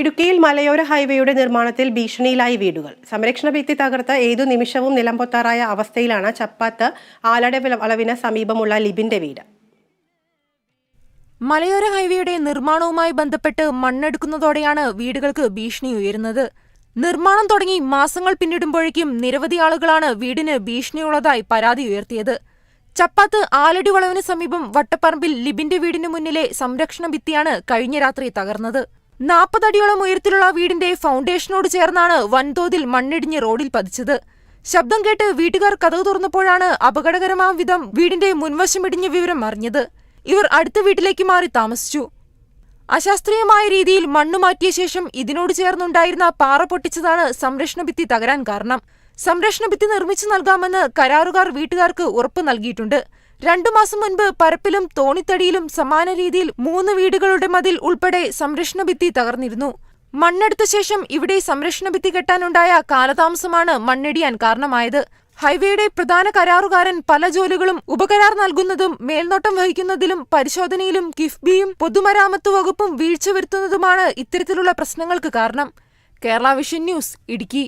ഇടുക്കിയിൽ മലയോര ഹൈവേയുടെ നിർമ്മാണത്തിൽ ഭീഷണിയിലായി വീടുകൾ. സംരക്ഷണ ഭിത്തി തകർത്ത് ഏതു നിമിഷവും നിലംപൊത്താറായ അവസ്ഥയിലാണ് ചപ്പാത്ത് ആലട വളവിന് സമീപമുള്ള ലിബിന്റെ വീട്. മലയോര ഹൈവേയുടെ നിർമ്മാണവുമായി ബന്ധപ്പെട്ട് മണ്ണെടുക്കുന്നതോടെയാണ് വീടുകൾക്ക് ഭീഷണി ഉയരുന്നത്. നിർമ്മാണം തുടങ്ങി മാസങ്ങൾ പിന്നിടുമ്പോഴേക്കും നിരവധി ആളുകളാണ് വീടിന് ഭീഷണിയുള്ളതായി പരാതി ഉയർത്തിയത്. ചപ്പാത്ത് ആലടി വളവിന് സമീപം വട്ടപ്പറമ്പിൽ ലിബിന്റെ വീടിന് മുന്നിലെ സംരക്ഷണ ഭിത്തിയാണ് കഴിഞ്ഞ രാത്രി തകർന്നത്. നാൽപ്പതടിയോളം ഉയരത്തിലുള്ള വീടിന്റെ ഫൗണ്ടേഷനോട് ചേർന്നാണ് വൻതോതിൽ മണ്ണിടിഞ്ഞ് റോഡിൽ പതിച്ചത്. ശബ്ദം കേട്ട് വീട്ടുകാർ കഥകു തുറന്നപ്പോഴാണ് അപകടകരമാം വിധം വീടിന്റെ മുൻവശം ഇടിഞ്ഞ വിവരം അറിഞ്ഞത്. ഇവർ അടുത്ത വീട്ടിലേക്ക് മാറി താമസിച്ചു. അശാസ്ത്രീയമായ രീതിയിൽ മണ്ണ് മാറ്റിയ ശേഷം ഇതിനോട് ചേർന്നുണ്ടായിരുന്ന പാറ പൊട്ടിച്ചതാണ് സംരക്ഷണ ഭിത്തി തകരാൻ കാരണം. സംരക്ഷണ ഭിത്തി നിർമ്മിച്ചു നൽകാമെന്ന് കരാറുകാർ വീട്ടുകാർക്ക് ഉറപ്പ് നൽകിയിട്ടുണ്ട്. രണ്ടു മാസം മുൻപ് പരപ്പിലും തോണിത്തടിയിലും സമാന രീതിയിൽ മൂന്ന് വീടുകളുടെ മതിൽ ഉൾപ്പെടെ സംരക്ഷണ ഭിത്തി തകർന്നിരുന്നു. മണ്ണെടുത്ത ശേഷം ഇവിടെ സംരക്ഷണ ഭിത്തി കെട്ടാനുണ്ടായ കാലതാമസമാണ് മണ്ണിടിയാൻ കാരണമായത്. ഹൈവേയുടെ പ്രധാന കരാറുകാരൻ പല ജോലികളും ഉപകരാർ നൽകുന്നതും മേൽനോട്ടം വഹിക്കുന്നതിലും പരിശോധനയിലും കിഫ്ബിയും പൊതുമരാമത്ത് വകുപ്പും വീഴ്ച വരുത്തുന്നതുമാണ് ഇത്തരത്തിലുള്ള പ്രശ്നങ്ങൾക്ക് കാരണം. Kerala vision news Idukki.